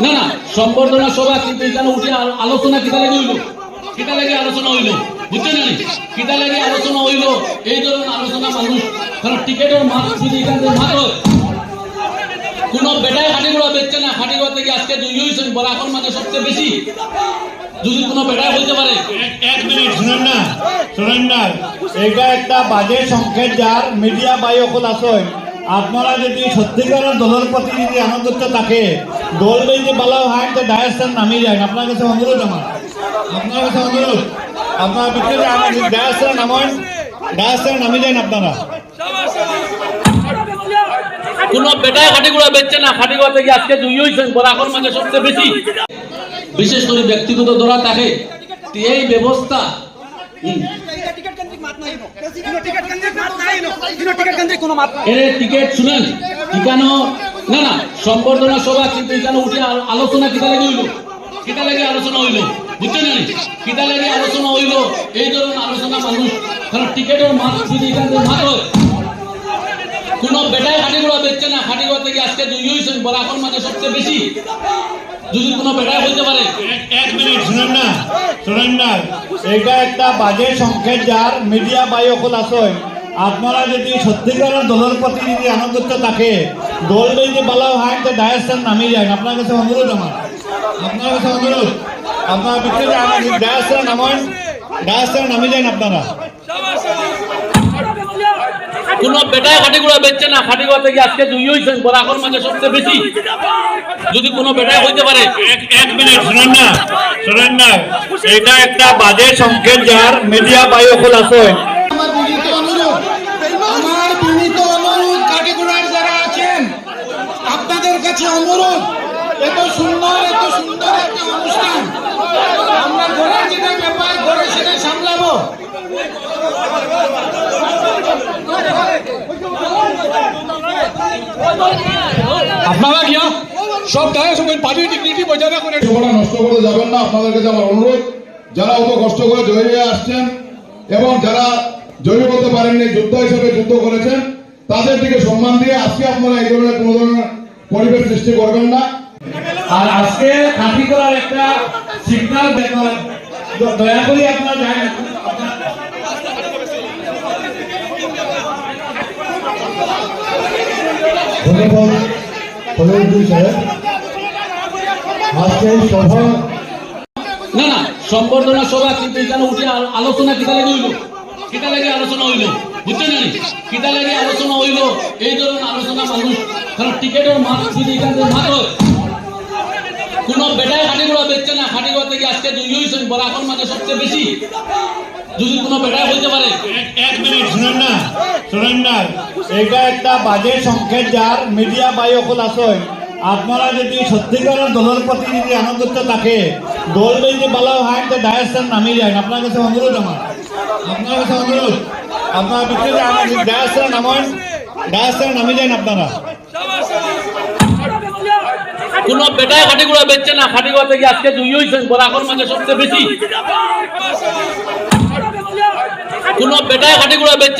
না না, সম্বর্ধনা সভা কিন্তু এখানে উঠে আলোচনা কিতা লাগে হইল? কিতা লাগে আলোচনা হইল? বুঝছেন না কিতা লাগে আলোচনা হইল? এই ধরনের আলোচনা মানুষ কারণ টিকেটের মাছ যদি এখান মাছ কোন বেটায় হাটিগুলো বেচছে না হাটিগুলো থেকে আজকে দুই হয়েছেন বলাখন মানে সবচেয়ে বেশি। যদি কোনো বেটায় হইতে পারে। এক- মিনিট, শুনেন না শুনেন না। এইটা একটা বাজে সংকেত যার মিডিয়া বাই অকল আসেন আপনারা যদি সত্যিকারের দলের প্রতি যদি আনন্দিত থাকে দল যদি ভালো হয় তো ডায়াস্টার নামি যায় আপনার কাছে অনুরোধ আমার। আপনার কাছে অনুরোধ। আপনার বিক্রি ডায়াস্টার নামেন। ডায়াস্টার নামি যান আপনারা। কোন বেটায় হাটিগুলো বেচছে না। হাটিগুলো থেকে আজকে দুই হয়েছেন বলাখন মানে সবচেয়ে বেশি। বিশেষ করে ব্যক্তিগত ধরা থাকে। এই ব্যবস্থা। টিকেট শুনেন। এখানেও না না, সম্বর্ধনা সভা কিন্তু এখানে উঠে আলোচনা কিতা লাগে হইল কিতা লাগে আলোচনা হইল বুঝছেন না? কিতা লাগে আলোচনা হইল এই ধরনের আলোচনা মানুষ কারণ টিকেটের মাছ যদি এখান মাছ হয়, কোন বেটায় হাটিগুলো বেচছে না হাটিগুলো থেকে আজকে দুই হয়েছেন বলাখন মানে সবচেয়ে বেশি। যদি কোনো বেটায় হইতে পারে? এক- মিনিট, শুনেন না শুনেন না। এইটা একটা বাজে সংখ্যা যার মিডিয়া বাই অকল আসেন আপনারা যদি সত্যিকারের দলের প্রতি যদি আনন্দিত থাকে দল যদি ভালো হয়, তো ডায়াস্টার নামি যায় আপনার কাছে অনুরোধ আমার। আপনার কাছে অনুরোধ। আপনার বিক্রি ডায়াস্টার নামান ডায়াস্টার নামি যান আপনারা। কোন বেটায় হাটিগুলো বেচছে না। হাটিগুলো থেকে আজকে দুই হয়েছেন বলাখন মানে সবচেয়ে বেশি। যদি কোনো বেটায় হইতে পারে, এক মিনিট, শুনেন না শুনেন না। এটা একটা বাজে সংকেত যার মিডিয়া বাই অকল কাছে অনুরোধ এত সুন্দর এত সুন্দর একটা অনুষ্ঠান। আমরা ঘরে যেটা ব্যাপার ঘরে সেটা সামলাবো। আপনারা গিয়া সব দায় সবাই পার্টির ডিগনিটি বজায় রাখুন। সময়টা নষ্ট করে যাবেন না আপনাদের কাছে আমার অনুরোধ। যারা অত কষ্ট করে জয়ী হয়ে আসছেন এবং যারা জয়ী হতে পারেননি যুদ্ধ হিসেবে যুদ্ধ করেছেন তাদের দিকে সম্মান দিয়ে আজকে আপনারা এই ধরনের কোনো ধরনের পরিবেশ সৃষ্টি করবেন না। আর আজকে কাঠি করার একটা সিগন্যাল দেখুন দয়া করে আপনারা ফলবুদ্দিন সাহেব। আজকে না না, সম্বর্ধনা সভা কিন্তু এখানে উঠে আলোচনা কিতা লাগে হইল। কিতা লাগে আলোচনা হইল। আলোচনা এই ধরনের আলোচনা কোন না সবচেয়ে বেশি। কোনো এক- মিনিট এইটা একটা বাজে সংকেত যার মিডিয়া বাই আসেন আপনারা যদি সত্যিকারের দলের প্রতি যদি আনন্দিত থাকে, দল যদি ভালো হয়, তো ডায়াস্টার নামি যায় আপনার কাছে অনুরোধ আমার। আপনার কাছে অনুরোধ। আপনার বিক্রি ডায়াস্টার নামান ডায়াস্টার নামি যান আপনারা। কোন বেটায় হাটিগুলো বেচছে না হাটিগুলো থেকে আজকে দুই হয়েছেন বরাকর মানে সবচেয়ে বেশি। কোন বেটায় হাটিগুলো বেচছে না